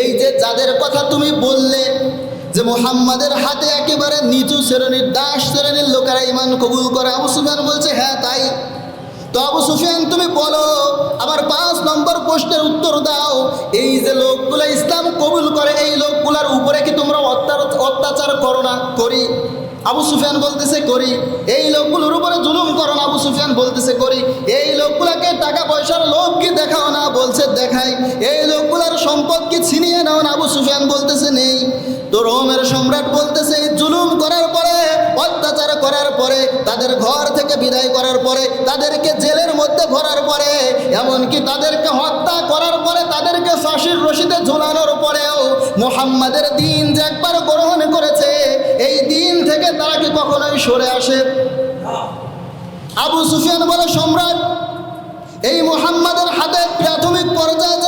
এই যে যাদের কথা তুমি বললে, যে মোহাম্মদের হাতে একেবারে নিচু শ্রেণির, দাস শ্রেণির লোকেরা ইমান কবুল করে, আবু সুফিয়ান বলছে হ্যাঁ তাই। তো আবু সুফিয়ান, তুমি বলো আবার পাঁচ নম্বর প্রশ্নের উত্তর দাও। এই যে লোকগুলো ইসলাম কবুল করে, এই লোকগুলার উপরে কি তোমরা অত্যাচার করো না? করি। আবু সুফিয়ান বলতেছে, করি। এই লোকগুলোর উপরে জুলুম করো না, আবু সুফিয়ান বলতেছে, করি। এই লোকগুলাকে টাকা পয়সার লোক কি দেখাও না, বলছে, দেখাই। এই লোকগুলার সম্পদ কি ছিনিয়ে নাও না। আবু সুফিয়ান বলতেছে, নেই। তো রোমের সম্রাট বলতেছে, জুলুম করার পরে, অত্যাচার করার পরে, তাদের ঘর থেকে বিদায় করার পরে, তাদেরকে জেলের মধ্যে ভরার পরে, এমনকি তাদেরকে হত্যা করার পরে, তাদেরকে ফাঁসির রশিদে ঝুলানোর পরেও মোহাম্মদের দিন যে একবার গ্রহণ করেছে, এই দিন থেকে তারা কি কখনোই সরে আসে? আবু সুফিয়ান বলে, সম্রাট, এই মুহাম্মাদের হাতে প্রাথমিক পর্যায়ে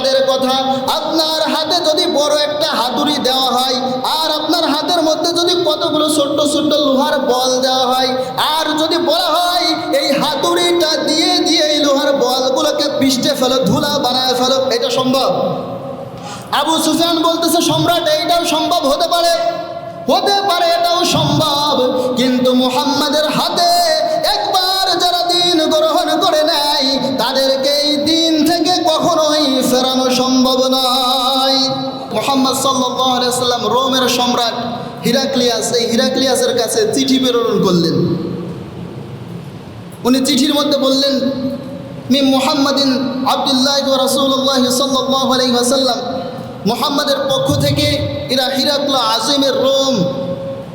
তাদের কথা। আপনার হাতে যদি বড় একটা হাতুড়ি দেওয়া হয়, আর আপনার হাতের মধ্যে যদি কতগুলো ছোট্ট ছোট্ট লোহার বল দেওয়া হয়, আর যদি বলা হয়, এই হাতুড়িটা দিয়ে দিয়ে এই লোহার বলগুলোকে পিষ্টে ফেলো, ধুলা বানায় ফেলো, এটা সম্ভব? আবু সুফিয়ান বলতেছে, সম্রাট, এইটাও সম্ভব হতে পারে। হতে পারে, এটাও সম্ভব। কিন্তু মুহাম্মাদের হাতে একবার যারা দিন গ্রহণ করে নেয়, তাদেরকে সম্ভব নয় মোহাম্মদ সাল্লাম রোমের সম্রাট হিরাক্লিয়াস, এই হিরাক্লিয়াসের কাছে চিঠি প্রেরণ করলেন। উনি চিঠির মধ্যে বললেন, মি মোহাম্মদিন আবদুল্লাহ রসুল্লাহ সাল্লাহ আলাই মোহাম্মদের পক্ষ থেকে এরা হিরাকলা আজিমের রোম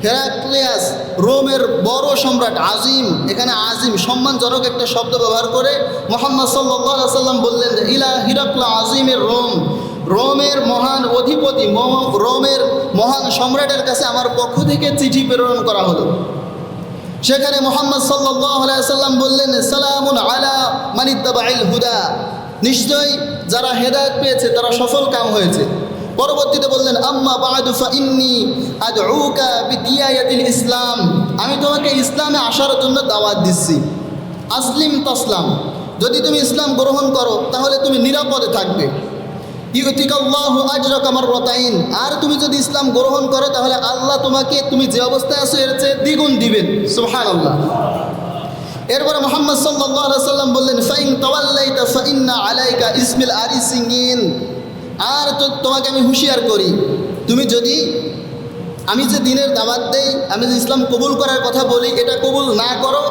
হেরাক্লিয়াস, রোমের বড় সম্রাট আজিম, এখানে আজিম, সম্মানজনক একটা শব্দ ব্যবহার করে মোহাম্মদ সাল্লাহ সাল্লাম বললেন যে ইলা হিরাকলা আজিমের রোম, রোমের মহান অধিপতি রোমের মহান সম্রাটের কাছে আমার পক্ষ থেকে চিঠি প্রেরণ করা হলো। সেখানে মোহাম্মদ সাল্লাম বললেন, সালামুন আলা মানিদ্দাবাইল হুদা। নিশ্চয়ই যারা হেদায়ত পেয়েছে, তারা সফল কাম হয়েছে। পরবর্তীতে বললেন, আম্মা বাদু ফাইন্নি আদউকা বিদিয়ায়াতিল ইসলাম। আমি তোমাকে ইসলামে আসার জন্য দাওয়াত দিচ্ছি। আসলিম তসলাম। যদি তুমি ইসলাম গ্রহণ করো, তাহলে তুমি নিরাপদে থাকবে। ইউতিকাল্লাহু আজরাকা মাররাতাইন। আর তুমি যদি ইসলাম গ্রহণ করো, তাহলে আল্লাহ তোমাকে, তুমি যে অবস্থায় আছো, এর চেয়ে দ্বিগুণ দিবেন। সুবহানাল্লাহ। এরপরে মোহাম্মদ আলাইহি সাল্লাম বললেন, ফাইন তাওয়াল্লাইতা ফাইন্না আলাইকা ইসমিল আরিসিন আর তো তোমাকে আমি হুঁশিয়ার করি। তুমি যদি আমি যে দিনের দাওয়াত দেই, আমি যে ইসলাম কবুল করার কথা বলি, এটা কবুল না করো,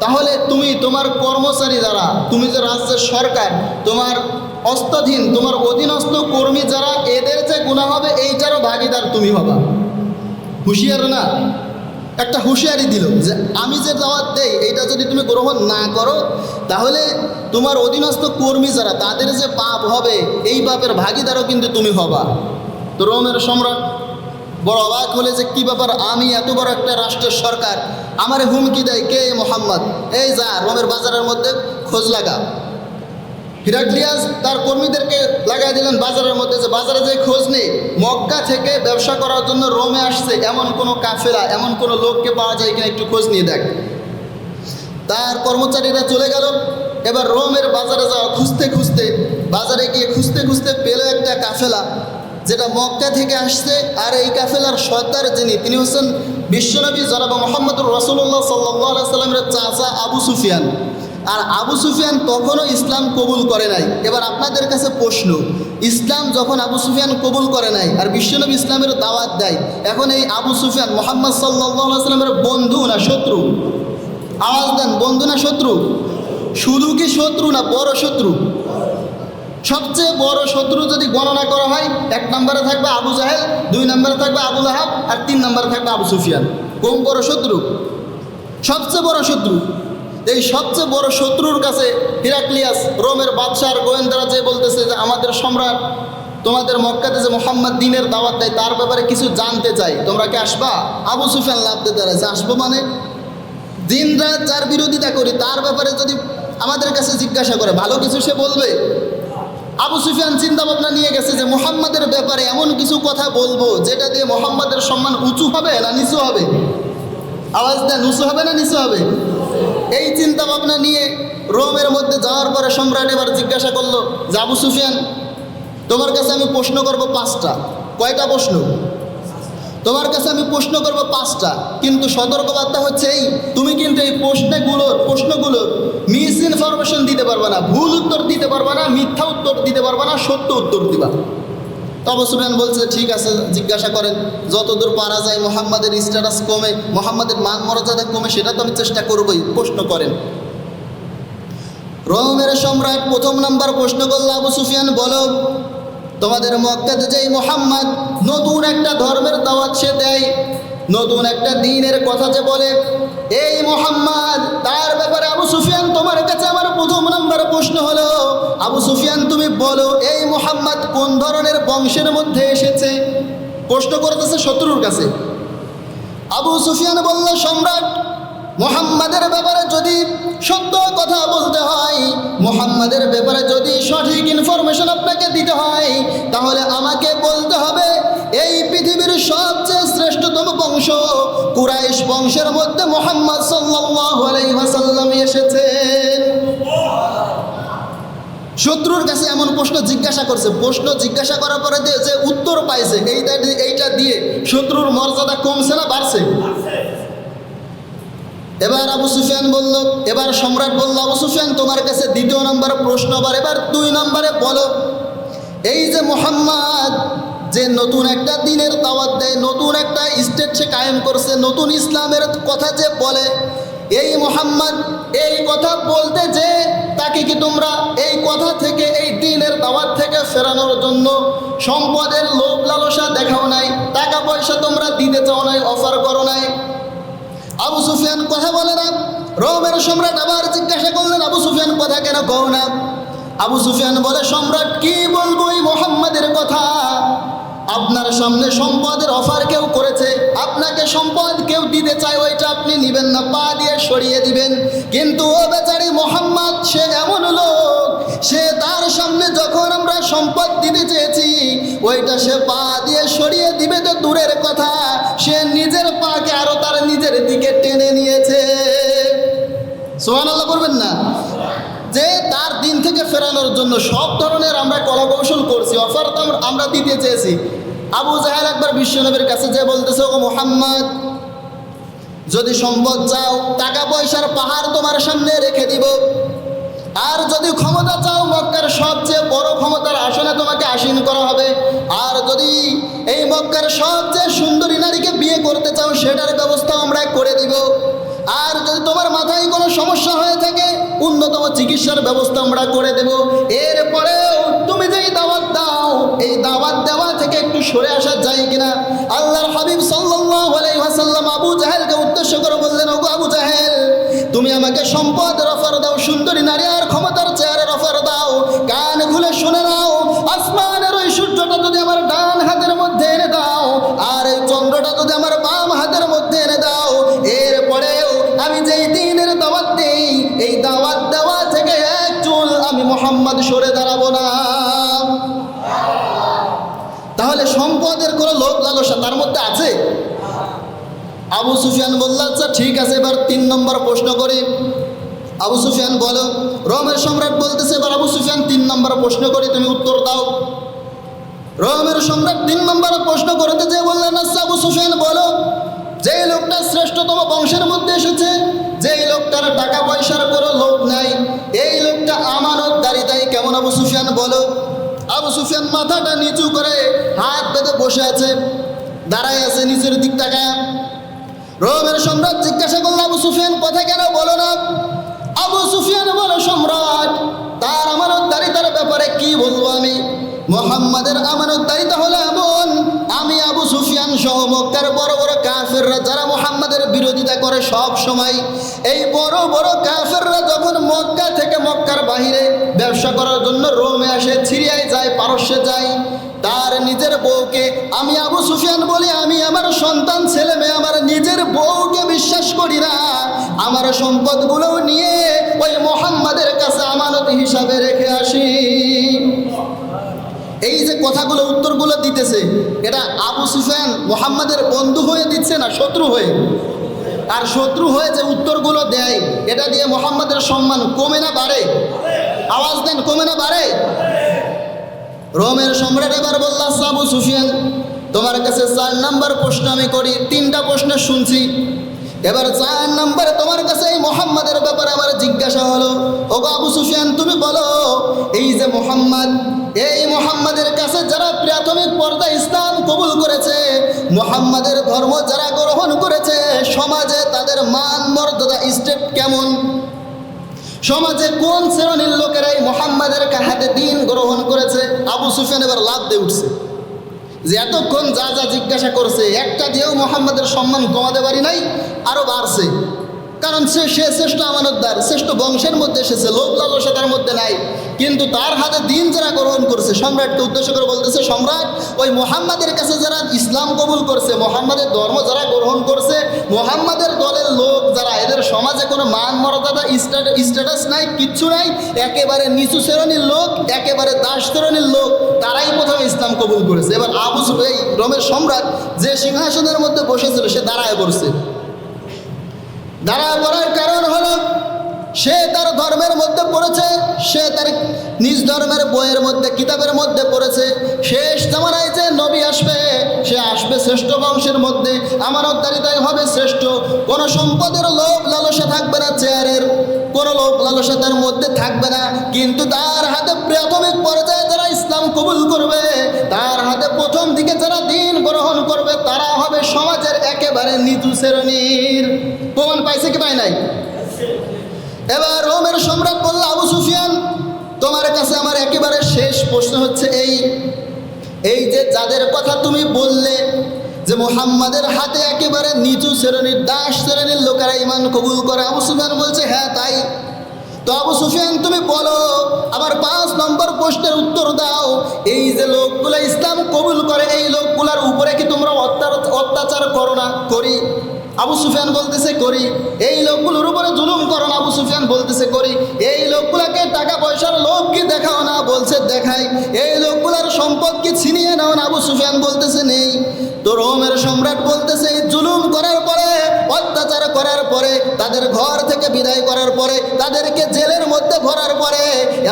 তাহলে তুমি তোমার কর্মচারী যারা, তুমি যে রাজ্যের সরকার, তোমার অস্তাধীন তোমার অধীনস্থ কর্মী যারা, এদের যে গুণা হবে, এইটারও ভাগিদার তুমি হবা। হুঁশিয়ার না? একটা হুঁশিয়ারি দিল যে আমি যে দাওয়াত দেই, এইটা যদি তুমি গ্রহণ না করো, তাহলে তোমার অধীনস্থ কর্মী যারা, তাদের যে পাপ হবে, এই পাপের ভাগিদারও কিন্তু তুমি হবা। তো রোমের সম্রাট বড় অবাক হলে যে কী ব্যাপার, আমি এত বড় একটা রাষ্ট্রের সরকার, আমারে হুমকি দেয় কে মোহাম্মদ? এই যা, রোমের বাজারের মধ্যে খোঁজ লাগা। হিরাক্লিয়াস তার কর্মীদেরকে লাগাই দিলেন বাজারের মধ্যে যে বাজারে যে খোঁজ নেই, মক্কা থেকে ব্যবসা করার জন্য রোমে আসছে এমন কোনো কাফেলা, এমন কোনো লোককে পাওয়া যায় কিনা একটু খোঁজ নিয়ে দেখ। তার কর্মচারীরা চলে গেল, এবার রোমের বাজারে যাওয়া খুঁজতে খুঁজতে, বাজারে গিয়ে খুঁজতে খুঁজতে পেল একটা কাফেলা, যেটা মক্কা থেকে আসছে, আর এই কাফেলার সর্দার যিনি, তিনি হচ্ছেন বিশ্বনবী জনাব মোহাম্মদুর রসুল্লাহ সাল্লাহ সাল্লামের চাচা আবু সুফিয়ান। আর আবু সুফিয়ান তখনও ইসলাম কবুল করে নাই। এবার আপনাদের কাছে প্রশ্ন, ইসলাম যখন আবু সুফিয়ান কবুল করে নাই আর বিশ্বনবী ইসলামের দাওয়াত দেয়, এখন এই আবু সুফিয়ান মোহাম্মদ সাল্লাহ সাল্লামের বন্ধু না শত্রু? আওয়াজ দেন, বন্ধু না শত্রু? শুধু কি শত্রু না বড় শত্রু? সবচেয়ে বড় শত্রু যদি গণনা করা হয়, এক নম্বরে থাকবে আবু জাহেল, দুই নম্বরে থাকবে আবুল আহাব আর তিন নম্বরে থাকবে আবু সুফিয়ান। কোন বড় শত্রু? সবচেয়ে বড় শত্রু? এই সবচেয়ে বড় শত্রুর কাছে হিরাক্লিয়াস, রোমের বাদশার গোয়েন্দারা যে বলতেছে যে আমাদের সম্রাট তোমাদের মক্কাতে যে মোহাম্মদ দিনের দাওয়াত দেয়, তার ব্যাপারে কিছু জানতে চাই। তোমরা কি আসবা? আবু সুফিয়ান লাভ দিতে যে আসব মানে? দিন রাত যার বিরোধিতা করি, তার ব্যাপারে যদি আমাদের কাছে জিজ্ঞাসা করে, ভালো কিছু সে বলবে? আবু সুফিয়ান চিন্তা ভাবনা নিয়ে গেছে যে মোহাম্মদের ব্যাপারে এমন কিছু কথা বলব, যেটা দিয়ে মোহাম্মদের সম্মান উঁচু হবে না নিচু হবে? আওয়াজ দেন, উঁচু হবে না নিচু হবে? এই চিন্তা ভাবনা নিয়ে রোমের মধ্যে যাওয়ার পরে সম্রাট এবার জিজ্ঞাসা করল যে সুফিয়ান, তোমার কাছে আমি প্রশ্ন করব পাঁচটা। কয়টা প্রশ্ন? তোমার কাছে আমি প্রশ্ন করব পাঁচটা, কিন্তু সতর্কবার্তা হচ্ছে এই, তুমি কিন্তু এই প্রশ্নগুলোর প্রশ্নগুলোর মিস ইনফরমেশন দিতে পারবে না, ভুল উত্তর দিতে পারবে না, মিথ্যা উত্তর দিতে পারবে না, সত্য উত্তর দিবা। তবে সুফিয়ান বলছে, ঠিক আছে, জিজ্ঞাসা করেন, যতদূর পারা যায় মোহাম্মদের স্ট্যাটাস কমে, মোহাম্মদের মান মর্যাদা কমে, সেটা তো আমি চেষ্টা করবই, প্রশ্ন করেন। রোমের সম্রাট প্রথম নাম্বার প্রশ্ন করল, আবু সুফিয়ান, বলো, তোমাদের মক্কাতে যেই মোহাম্মদ নতুন একটা ধর্মের দাওয়াত সে দেয়, নতুন একটা দিনের কথা যে বলে, এই মোহাম্মদ, তার ব্যাপারে আবু সুফিয়ান আবু সুফিয়ান, তুমি বলো, এই মোহাম্মদ কোন ধরনের বংশের মধ্যে এসেছে? প্রশ্ন করতেছে শত্রুর কাছে। আবু সুফিয়ান বলল, সম্রাট, মোহাম্মদের ব্যাপারে যদি সত্য কথা বলতে হয়, মোহাম্মদের ব্যাপারে যদি সঠিক ইনফরমেশন আপনাকে দিতে হয়, তাহলে আমাকে বলতে হবে, এই পৃথিবীর সবচেয়ে শ্রেষ্ঠতম বংশ কুরাইশ বংশের মধ্যে মোহাম্মদ সাল্লাল্লাহু আলাইহি ওয়াসাল্লাম এসেছেন শত্রুর কাছে এমন প্রশ্ন জিজ্ঞাসা করছে। প্রশ্ন জিজ্ঞাসা করার পরে যে উত্তর পাইছে, এইটা এইটা দিয়ে শত্রুর মর্যাদা কমছে না বাড়ছে? এবার আবু সুফিয়ান বলল, এবার সম্রাট বলল, আবু সুফিয়ান, তোমার কাছে দ্বিতীয় নম্বরে প্রশ্ন আবার এবার দুই নম্বরে বলো। এই যে মোহাম্মদ যে নতুন একটা দিনের দাওয়াত দেয়, নতুন একটা সে কায়েম করছে। নতুন ইসলামের কথা যে বলে, এই মোহাম্মদ এই কথা বলতে যে, তাকে কি তোমরা এই কথা থেকে, এই দিনের দাওয়াত থেকে ফেরানোর জন্য সম্পদের লোভ লালসা দেখাও নাই, টাকা পয়সা তোমরা দিতে চাও নাই, অফার করো নাই? আবু সুফিয়ান কথা বলে না, রোমের সম্রাট আবার জিজ্ঞাসা করলেন, আবু সুফিয়ান, কথা কেন কও না? আবু সুফিয়ান বলে, সম্রাট, কি বলব এই মোহাম্মদের কথা আপনার সামনে সম্পদের অফার কেউ করেছে, আপনাকে সম্পদ কেউ দিতে চায়, ওইটা আপনি নিবেন না, পা দিয়ে সরিয়ে দিবেন। কিন্তু ও বেচারি মোহাম্মদ, সে এমন লোক, সে তার সামনে যখন আমরা সম্পদ দিতে চেয়েছি, ওইটা সে পা দিয়ে সরিয়ে দিবে তো দূরের কথা, সে নিজের পাকে আরও তার নিজের দিকে টেনে নিয়েছে। সোহান আল্লাহ করবেন না? যে তার দিন থেকে ফেরানোর জন্য সব ধরনের আমরা কলা কৌশল করছি অফার তো আমরা দিতে চেয়েছি। আবু জাহেল একবার বিশ্বনবীর কাছে যে বলতেছে ও মোহাম্মদ, যদি সম্পদ চাও, টাকা পয়সার পাহাড় তোমার সামনে রেখে দিব। আর যদি ক্ষমতা চাও, মক্কার সবচেয়ে বড় ক্ষমতার আসনে তোমাকে আসীন করা হবে। আর যদি এই মক্কার সবচেয়ে সুন্দরী নারীকে বিয়ে করতে চাও, সেটার ব্যবস্থা আমরা করে দিব। আর যদি তোমার মাথায় কোনো সমস্যা হয়ে থাকে, উন্নতম চিকিৎসার ব্যবস্থা আমরা করে দেব। এরপরেও তুমি আমাকে সম্পদের অফার দাও, সুন্দরী নারী আর ক্ষমতার চেয়ারের অফার দাও। কান খুলে শুনে নাও, আসমানের ওই সূর্যটা যদি আমার ডান হাতের মধ্যে এনে দাও, আর এই চন্দ্রটা যদি আমার বাম হাতের মধ্যে এনে দাও এরপরেও আমি যেই দিনের দাওয়াত দেই, এই দাওয়াত দেওয়া থেকে এক চুল আমি মোহাম্মদ সরে দাঁড়াবো না। তাহলে সম্পদের কোনো লোভ লালসা তার মধ্যে আছে? আবু সুফিয়ান বলল আচ্ছা ঠিক আছে, এবার তিন নম্বর প্রশ্ন করি। আবু সুফিয়ান বলো, রোমের সম্রাট বলতেছে, এবার আবু সুফিয়ান তিন নম্বর প্রশ্ন করি, তুমি উত্তর দাও। রোমের সম্রাট তিন নম্বর প্রশ্ন করতে যে বললেন আচ্ছা আবু সুফিয়ান, বলো, যেই লোকটা শ্রেষ্ঠতম বংশের মধ্যে এসেছে, যেই লোকটার টাকা পয়সার কোনো লোভ নাই, এই লোকটা আমানত দাঁড়িয়ে কেমন? আবু সুফিয়ান বলো, আবু সুফিয়ান মাথাটা নিচু করে হাত বেঁধে বসে আছে, দাঁড়ায় আছে নিচের দিক তাকায় রোমের সম্রাট জিজ্ঞাসা করল, আবু সুফিয়ান কথা কেন বলো না। আবু সুফিয়ান বলো, সম্রাট, তার আমানতদারিতার ব্যাপারে কি বলব আমি? মোহাম্মদের আমানতদারিতা হলো এমন, আমি আবু সুফিয়ান সহ মক্কার বড় বড় কাফেররা যারা মোহাম্মদের বিরোধিতা করে সব সময়, এই বড় বড় কাফেররা যখন মক্কা থেকে মক্কার বাহিরে ব্যবসা করার জন্য রোমে আসে, সিরিয়ায় যায়, পারস্যে যায়, তার নিজের বউকে, আমি আবু সুফিয়ান বলি, আমি আমার সন্তান, ছেলে মেয়ে আমার নিজের বউকে বিশ্বাস করি না। আমার সম্পদগুলোও নিয়ে ওই মোহাম্মদের কাছে আমানত হিসাবে রেখে আসি। এই যে কথাগুলো, উত্তরগুলো দিতেছে, এটা আবু সুফিয়ান মোহাম্মদের বন্ধু হয়ে দিচ্ছে না শত্রু হয়ে? আর শত্রু হয়ে যে উত্তরগুলো দেয়, এটা দিয়ে মোহাম্মদের সম্মান কমে না বাড়ে? আওয়াজ দেন, কমে না বাড়ে? রোমের সম্রাট এবার বলল আবু সুফিয়ান, তোমার কাছে চার নাম্বার প্রশ্ন আমি করি, তিনটা প্রশ্ন শুনছি। এবার চার নাম্বারে তোমার কাছে এই মোহাম্মদের ব্যাপারে আমার জিজ্ঞাসা হলো ও আবু সুফিয়ান, তুমি বলো, এই যে মোহাম্মদ, এই মোহাম্মদের কাছে যারা প্রাথমিক পর্দায় ইসলাম কবুল করেছে, মোহাম্মদের ধর্ম যারা গ্রহণ করেছে, সমাজে তাদের মান মর্যাদা স্টেপ কেমন? সমাজে কোন শ্রেণির লোকেরাই মোহাম্মদের হাতে দিন গ্রহণ করেছে? আবু সুফিয়ান এবার লাভ দিয়ে উঠছে। যে এতক্ষণ যা যা জিজ্ঞাসা করছে, একটা দিয়েও মোহাম্মদের সম্মান কমাতে পারি নাই আরও বাড়ছে। কারণ সে সে শ্রেষ্ঠ আমানতদার, শ্রেষ্ঠ বংশের মধ্যে এসেছে, লোক লালসা তার মধ্যে নাই। কিন্তু তার হাতে দিন যারা গ্রহণ করছে, সম্রাটকে উদ্দেশ্য করে বলতেছে, সম্রাট, ওই মোহাম্মদের কাছে যারা ইসলাম কবুল করছে, মোহাম্মদের ধর্ম যারা গ্রহণ করছে, মোহাম্মদের দলের লোক যারা, এদের সমাজে কোনো মান মর্যাদা স্ট্যাটাস নাই, কিচ্ছু নাই, একেবারে নিচু শ্রেণির লোক, একেবারে দাস শ্রেণির লোক, তারাই প্রথমে ইসলাম কবুল করেছে। এবার আবু এই রোমের সম্রাট, যে সিংহাসনের মধ্যে বসেছিল, সে দাঁড়ায় পড়ছে দাঁড়া পড়ার কারণ হলো, সে তার ধর্মের মধ্যে পড়েছে, সে তার নিজ ধর্মের বইয়ের মধ্যে, কিতাবের মধ্যে পড়েছে। শেষ জামানায় যে নবী আসবে, সে আসবে শ্রেষ্ঠ বংশের মধ্যে। আমার উদ্ধারিতাই হবে শ্রেষ্ঠ। কোনো সম্পদের লোভ লালসা থাকবে না চেয়ারের। কোনো লোভ লালসা তার মধ্যে থাকবে না। কিন্তু তার হাতে প্রাথমিক পর্যায়ে যারা ইসলাম কবুল করবে, তার হাতে প্রথম দিকে যারা দিন গ্রহণ করবে, তারা হবে সমাজের একেবারে নিচু শ্রেণির। প্রমাণ পাইছে কি পায় নাই? এবার রোমের সম্রাট বলল, আবু সুফিয়ান, তোমার কাছে আমার একেবারে শেষ প্রশ্ন হচ্ছে এই। এই যে যাদের কথা তুমি বললে যে মোহাম্মদের হাতে একেবারে নিচু শ্রেণির, দাস শ্রেণির লোকেরা ইমান কবুল করে, আবু সুফিয়ান বলছে হ্যাঁ তাই। তো আবু সুফিয়ান, তুমি বলো, আমার পাঁচ নম্বর প্রশ্নের উত্তর দাও। এই যে লোকগুলো ইসলাম কবুল করে, এই লোকগুলোর উপরে কি তোমরা অত্যাচার করো না? করি। আবু সুফিয়ান বলতেছে, করি। এই লোকগুলোর উপরে জুলুম করো না, আবু সুফিয়ান বলতেছে, করি। এই লোকগুলাকে টাকা পয়সার লোক কি দেখাও না? বলছে, দেখাই। এই লোকগুলার সম্পদ কি ছিনিয়ে নাও না? আবু সুফিয়ান বলতেছে, নেই। তো রোমের সম্রাট বলতেছে জুলুম করার পরে অত্যাচার করার পরে, তাদের ঘর থেকে বিদায় করার পরে, তাদেরকে জেলের মধ্যে ভরার পরে,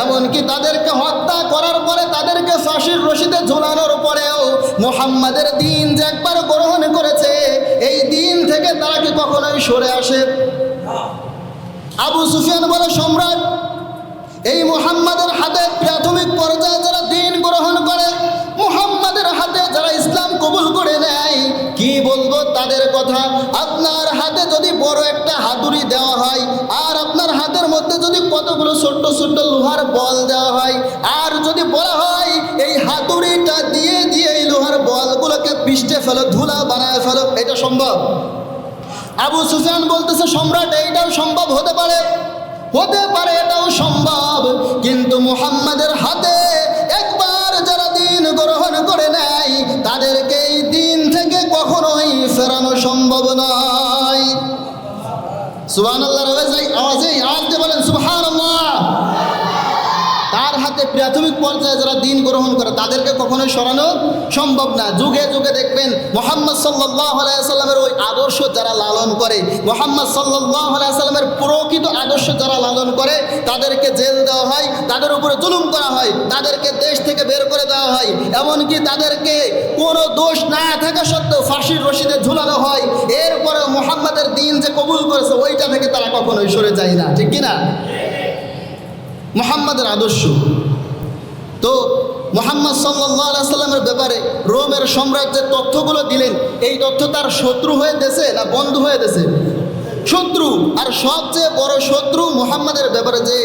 এমনকি তাদেরকে হত্যা করার পরে, তাদেরকে ফাঁসির রশিদে ঝুলানোর পরেও মোহাম্মদের দিন যে একবার গ্রহণ করেছে, এই দিন থেকে তারা কি কখনোই সরে আসে? আবু সুফিয়ান বলে, সম্রাট, এই মোহাম্মদের হাতে প্রাথমিক পর্যায়ে যারা দিন গ্রহণ করে, মোহাম্মদের হাতে যারা ইসলাম কবুল করে নেয়, কি বলব তাদের কথা? আপনার কতগুলো ছোট্ট ছোট্ট লোহার বল দেওয়া হয়। আর যদি বলা হয়, এই হাতুড়িটা দিয়ে দিয়ে এই লোহার বলগুলোকে পিষ্টে ফেলো, ধুলা বানায় ফেলো, এটা সম্ভব? আবু সুফিয়ান বলতেছে, সম্রাট, এইটাও সম্ভব হতে পারে। হতে পারে, এটাও সম্ভব। কিন্তু মুহাম্মাদের হাতে একবার যারা দিন গ্রহণ করে নেয়, তাদেরকে এই দিন থেকে কখনোই ফেরানো সম্ভব নয়। সুবহান আল্লাহ আওয়াজে আওয়াজ দিয়ে বলেন সুবহান তার হাতে প্রাথমিক পর্যায়ে যারা দিন গ্রহণ করে, তাদেরকে কখনোই সরানো সম্ভব না। যুগে যুগে দেখবেন মোহাম্মদ সাল্লাহ ওই আদর্শ যারা লালন করে, মোহাম্মদ সাল্লাহ প্রকৃত আদর্শ যারা লালন করে, তাদেরকে জেল দেওয়া হয়, তাদের উপরে জুলুম করা হয়, তাদেরকে দেশ থেকে বের করে দেওয়া হয়, এমনকি তাদেরকে কোনো দোষ না থাকা সত্ত্বেও ফাঁসির রশিদে ঝুলানো হয়। এরপরে মোহাম্মদের দিন যে কবুল করেছে, ওইটা থেকে তারা কখনোই সরে যায় না। ঠিক কিনা? মোহাম্মদের আদর্শ। তো মোহাম্মদ সাল্লাহ সাল্লামের ব্যাপারে রোমের সম্রাট যে তথ্যগুলো দিলেন। এই তথ্য তার শত্রু হয়ে দেশে না বন্ধু হয়ে দেশে শত্রু। আর সবচেয়ে বড় শত্রু মোহাম্মদের ব্যাপারে যে